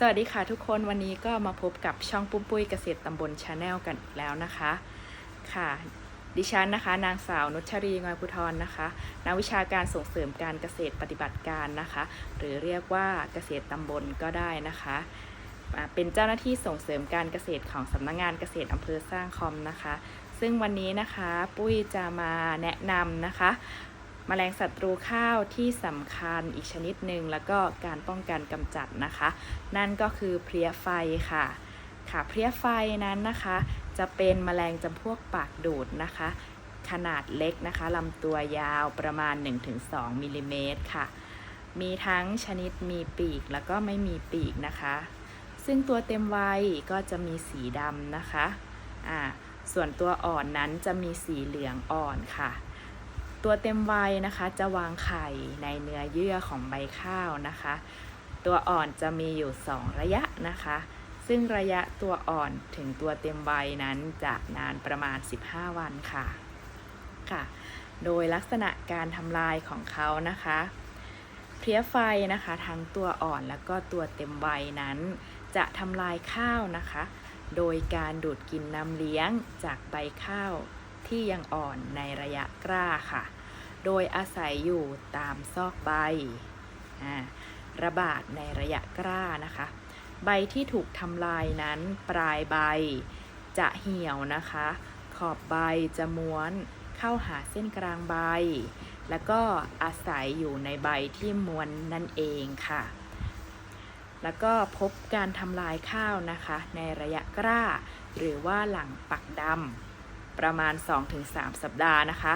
สวัสดีค่ะทุกคนวันนี้ก็มาพบกับช่องปุ้มปุ้ยเกษตรตำบลชาแนลกันอีกแล้วนะคะค่ะ ดิฉันนะคะ นางสาวนุชรีงอยพุทรนะคะนักวิชาการส่งเสริมการเกษตรปฏิบัติการนะคะ หรือเรียกว่าเกษตรตำบลก็ได้นะคะ เป็นเจ้าหน้าที่ส่งเสริมการเกษตรของสำนักงงานเกษตรอำเภอสร้างคอมนะคะ ซึ่งวันนี้นะคะปุ้ยจะมาแนะนำนะคะ แมลงศัตรูข้าวที่สำคัญอีกชนิดหนึ่งแล้วก็การป้องกันกำจัดนะคะ นั่นก็คือเพลี้ยไฟค่ะ ค่ะเพลี้ยไฟนั้นนะคะ จะเป็นแมลงจำพวกปากดูดนะคะ ขนาดเล็กนะคะลำตัวยาวประมาณ 1-2มิลลิเมตรค่ะ มีทั้งชนิดมีปีกแล้วก็ไม่มีปีกนะคะ ซึ่งตัวเต็มวัยก็จะมีสีดำนะคะอ่าส่วนตัวอ่อนนั้นจะมีสีเหลืองอ่อนค่ะ ตัวเต็มวัยนะคะ จะวางไข่ในเนื้อเยื่อของใบข้าวนะคะ ตัวอ่อนจะมีอยู่ 2 ระยะนะคะ ซึ่งระยะตัวอ่อนถึงตัวเต็มวัยนั้นจะนานประมาณ 15 วันค่ะค่ะ โดยลักษณะการทำลายของเขานะคะเพลี้ยไฟนะคะทั้งตัวอ่อนแล้วก็ตัวเต็มวัยนั้น จะทำลายข้าวนะคะ โดยการดูดกินน้ำเลี้ยงจากใบข้าว ที่ยังอ่อนในระยะกล้าค่ะ โดยอาศัยอยู่ตามซอกใบระบาดในระยะกล้านะคะ ใบที่ถูกทำลายนั้นปลายใบจะเหี่ยวนะคะ ขอบใบจะม้วนเข้าหาเส้นกลางใบ แล้วก็อาศัยอยู่ในใบที่ม้วนนั่นเองค่ะ แล้วก็พบการทำลายข้าวนะคะ ในระยะกล้า หรือว่าหลังปักดำ ประมาณ 2-3 สัปดาห์นะคะ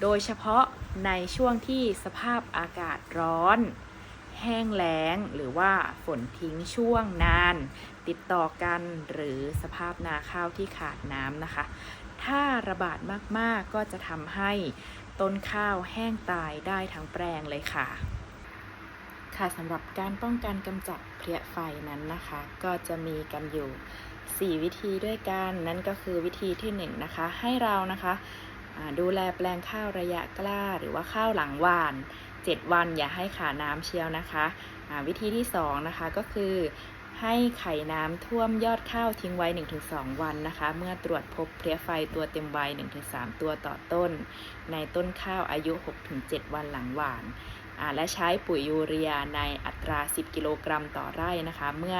โดยเฉพาะในช่วงที่สภาพอากาศร้อน แห้งแล้ง หรือว่าฝนทิ้งช่วงนาน ติดต่อกันหรือสภาพนาข้าวที่ขาดน้ำนะคะ ถ้าระบาดมากๆก็จะทำให้ต้นข้าวแห้งตายได้ทั้งแปลงเลยค่ะ ค่ะสำหรับการป้องกันกำจัดเพลี้ยไฟนั้นนะคะ ก็จะมีกันอยู่ 4 วิธีด้วยกันนั่นก็คือวิธีที่1นงนะคะให้เรานะคะดูแลแปลงข้าวระยะกล้าหรือว่าข้าวหลังหวาน 7 วันอย่าให้ขาน้ำเชียวนะคะวิธีที่2นะคะก็คือให้ไข่น้ำท่วมยอดข้าวทิ้งไว้ 1-2 วันนะคะ เมื่อตรวจพบเพลี้ยไฟตัวเต็มวัย 1-3 ตัวต่อต้น ในต้นข้าวอายุ 6-7 วันหลังหวาน และใช้ปุ๋ยยูเรียในอัตรา 10 กิโลกรัมต่อไร่นะคะ เมื่อ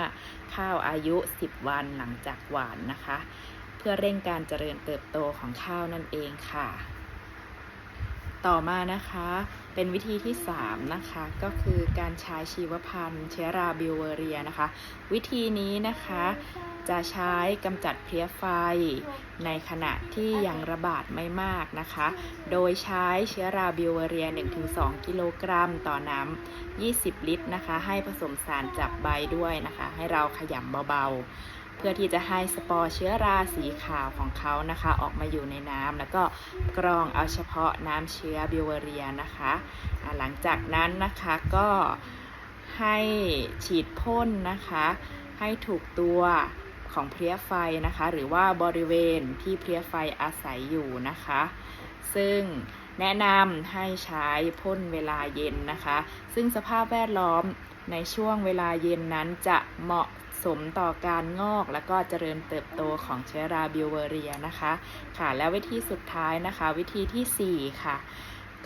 ข้าวอายุ 10 วันหลังจากหวานนะคะ เพื่อเร่งการเจริญเติบโตของข้าวนั่นเองค่ะ ต่อมานะคะเป็นวิธีที่ 3 นะคะ ก็คือการใช้ชีวพันธุ์เชื้อราบิวเวอเรียนะคะ วิธีนี้นะคะจะใช้กำจัดเพลี้ยไฟ ในขณะที่ยังระบาดไม่มากนะคะ โดยใช้เชื้อราบิวเวอเรีย 1-2 กิโลกรัมต่อน้ำ 20 ลิตรนะคะ ให้ผสมสารจับใบด้วยนะคะ ให้เราขยำเบาๆ เพื่อที่จะให้สปอร์เชื้อราสีขาวของเขานะคะ ออกมาอยู่ในน้ำแล้วก็กรองเอาเฉพาะน้ำเชื้อบิวเวอเรียนะคะหลังจากนั้นนะคะก็ให้ฉีดพ่นนะคะ ให้ถูกตัวของเพลี้ยไฟนะคะ หรือว่าบริเวณที่เพลี้ยไฟอาศัยอยู่นะคะ ซึ่งแนะนำให้ใช้พ่นเวลาเย็นนะคะ ซึ่งสภาพแวดล้อม ในช่วงเวลาเย็นนั้นจะเหมาะสมต่อการงอกและก็เจริญเติบโตของเชื้อราบิวเวอเรียนะคะค่ะ และวิธีสุดท้ายนะคะ วิธีทีสี่ 4 ค่ะ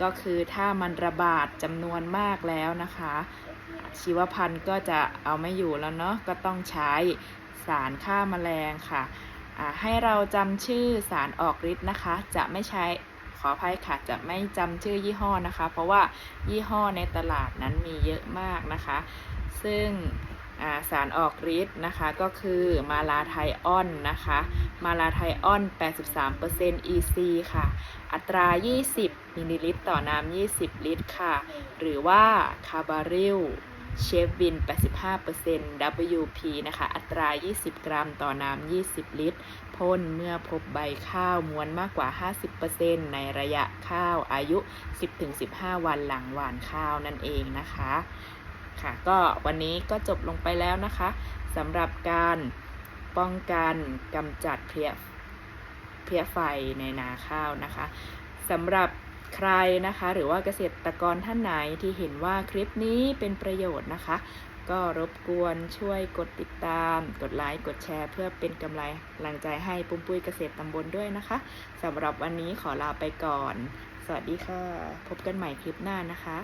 ก็คือถ้ามันระบาดจำนวนมากแล้วนะคะ ชีวพันธุ์ก็จะเอาไม่อยู่แล้วเนาะก็ต้องใช้สารฆ่าแมลงค่ะ ให้เราจำชื่อสารออกฤทธิ์นะคะ จะไม่ใช้ ขออภัยค่ะจะไม่จำชื่อยี่ห้อนะคะ เพราะว่ายี่ห้อในตลาดนั้นมีเยอะมากนะคะ ซึ่งาสารออกฤทธิ์นะคะก็คือมาลาไทออนนะคะ มาลาไทออน 83% EC ค่ะ อัตรา 20 มิลลิลิตร ต่อน้ำ20 ลิตรค่ะ หรือว่าคาบาริล เชฟวิน 85% WP นะคะ อัตรา 20 กรัมต่อน้ำ 20 ลิตร พ่นเมื่อพบใบข้าวม้วนมากกว่า 50%ในระยะข้าวอายุ 10-15 วันหลังหว่านข้าวนั่นเองนะคะ ค่ะ ก็วันนี้ก็จบลงไปแล้วนะคะสำหรับการป้องกันกำจัดเพลี้ยเพลี้ยไฟในนาข้าวนะคะสำหรับ ใครนะคะ หรือว่าเกษตรกรท่านไหนที่เห็นว่าคลิปนี้เป็นประโยชน์นะคะ ก็รบกวนช่วยกดติดตาม กดไลค์กดแชร์ เพื่อเป็นกำลังใจให้ปุ้มปุ้ยเกษตรตำบลด้วยนะคะสำหรับวันนี้ขอลาไปก่อน สวัสดีค่ะ พบกันใหม่คลิปหน้านะคะ